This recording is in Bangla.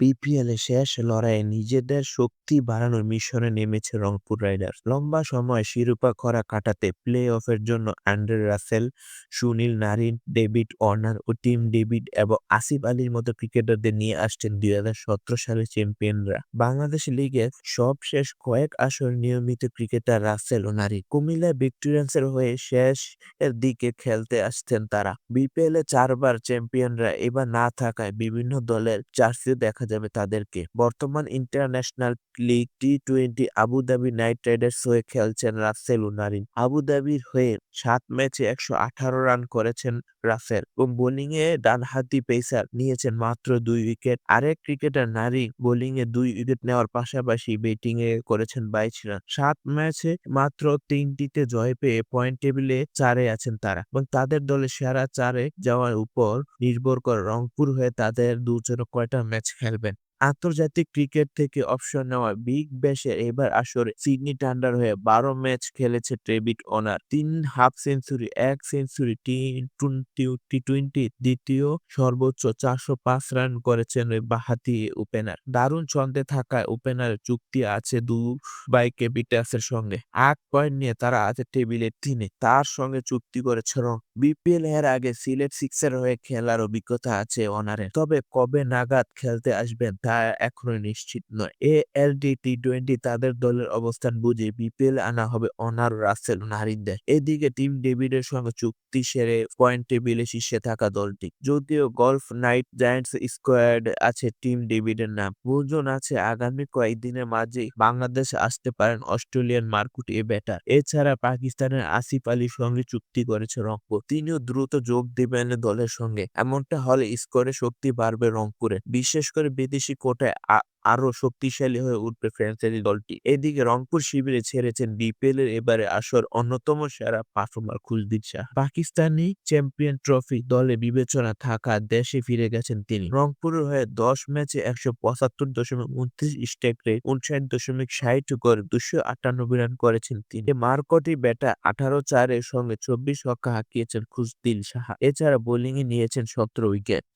বিপিএল এ শেষ লড়াইয়ে নিজেদের শক্তি বাড়ানোর মিশনে নেমেছে রংপুর রাইডার্স। লম্বা সময় শিরোপা খরা কাটাতে প্লে অফের জন্য Andre Russell, Sunil Narine, David Warner ও টিম ডেভিড এবং আসিফ আলীর মতো ক্রিকেটারদের নিয়ে আসছেন দুই হাজার সতেরো সালের চ্যাম্পিয়নরা। বাংলাদেশ লিগের সবশেষ কয়েক আসর নিয়মিত ক্রিকেটার রাসেল ও নারী কুমিল্লা ভিক্টোরিয়ান্সের হয়ে শেষ এর দিকে খেলতে আসছেন তারা। বিপিএল চারবার চ্যাম্পিয়নরা এবার না থাকায় বিভিন্ন দলের জার্সি দেখা যাবে তাদেরকে। বর্তমান international league T twenty Abu Dhabi Knight Riders হয়ে খেলছেন রাসেল ও নারিন আবুধাবির হয়ে সাত ম্যাচে একশো আঠারো রান করেছেন রাসেল এবং বোলিং এ ডানহাতি পেসার নিয়েছেন মাত্র দুই উইকেট আরেক ক্রিকেটার নারী বোলিং এ দুই উইকেট নেওয়ার পাশাপাশি ব্যাটিং এ করেছেন বাইশ রান। সাত ম্যাচে মাত্র তিনটিতে জয় পেয়ে পয়েন্ট টেবিলে চারে আছেন তারা এবং তাদের দলে সেরা চারে যাওয়ার উপর নির্ভর করে রংপুর হয়ে তাদের দুজন কয়টা ম্যাচ খেলবেন আন্তর্জাতিক ক্রিকেট থেকে অবসর নেওয়া বিগ ব্যাশের এবার আসরে সিডনি টান্ডার হয়ে বারো ম্যাচ খেলেছে ডেভিড ওনার। তিন হাফ সেঞ্চুরি, এক সেঞ্চুরি টি টোয়েন্টি দ্বিতীয় সর্বোচ্চ চারশো পাঁচ রান করেছেন বাহাতি ওপেনার। দারুণ ছন্দে থাকা ওপেনারের চুক্তি আছে দুবাই ক্যাপিটালসের সঙ্গে। আট পয়েন্ট নিয়ে তারা আছে টেবিলের তিনে। তার সঙ্গে চুক্তি করেছে রং। বিপিএল এর আগে সিলেট সিক্সের হয়ে খেলার অভিজ্ঞতা আছে ওনারের। তবে কবে নাগাদ খেলতে আসবেন তা এখনও নিশ্চিত নয়। এ এল ডি টি টোয়েন্টি তাদের দলের অবস্থান বুঝে বিপিএল আনা হবে অনার রাসেল নারিনদের এদিকে টিম ডেভিডের সঙ্গে চুক্তি সেরে পয়েন্ট টেবিলে শীর্ষে থাকা দলটি। যদিও গলফ নাইট জায়ান্টস স্কোয়াড আছে টিম ডেভিডের নাম। গুঞ্জন আছে আগামী কয়েকদিনের মাঝে বাংলাদেশে আসতে পারেন অস্ট্রেলিয়ান মার্কুট এ ব্যাটার। এছাড়া পাকিস্তানের আসিফ আলীর সঙ্গে চুক্তি করেছে রংপুর। তিনিও দ্রুত যোগ দেবেন দলের সঙ্গে। এমনটা হলে স্কোরে শক্তি বাড়বে রংপুরে। বিশেষ করে বিদেশি কোটায় আরও শক্তিশালী হয়ে উঠবে ফ্র্যাঞ্চাইজি দলটি। এদিকে রংপুর শিবিরে ছেড়েছেন বিপিএল এর এবারে আসর অন্যতম সেরা performer Kuldeep Shah. Pakistani Champion Trophy দলে বিবেচনা থাকা দেশে ফিরে গেছেন তিনি। রংপুরের হয়ে দশ ম্যাচে একশো পঁচাত্তর দশমিক উনত্রিশ স্টেক রেট, উনষাট দশমিক ষাট করে দুশো আটানব্বই রান করেছেন তিনি। মার্কটি ব্যাটা আঠারো চারের সঙ্গে চব্বিশ ছক্কা হাঁকিয়েছেন খুশদিল সাহা এছাড়া বোলিংয়ে নিয়েছেন সতেরো উইকেট।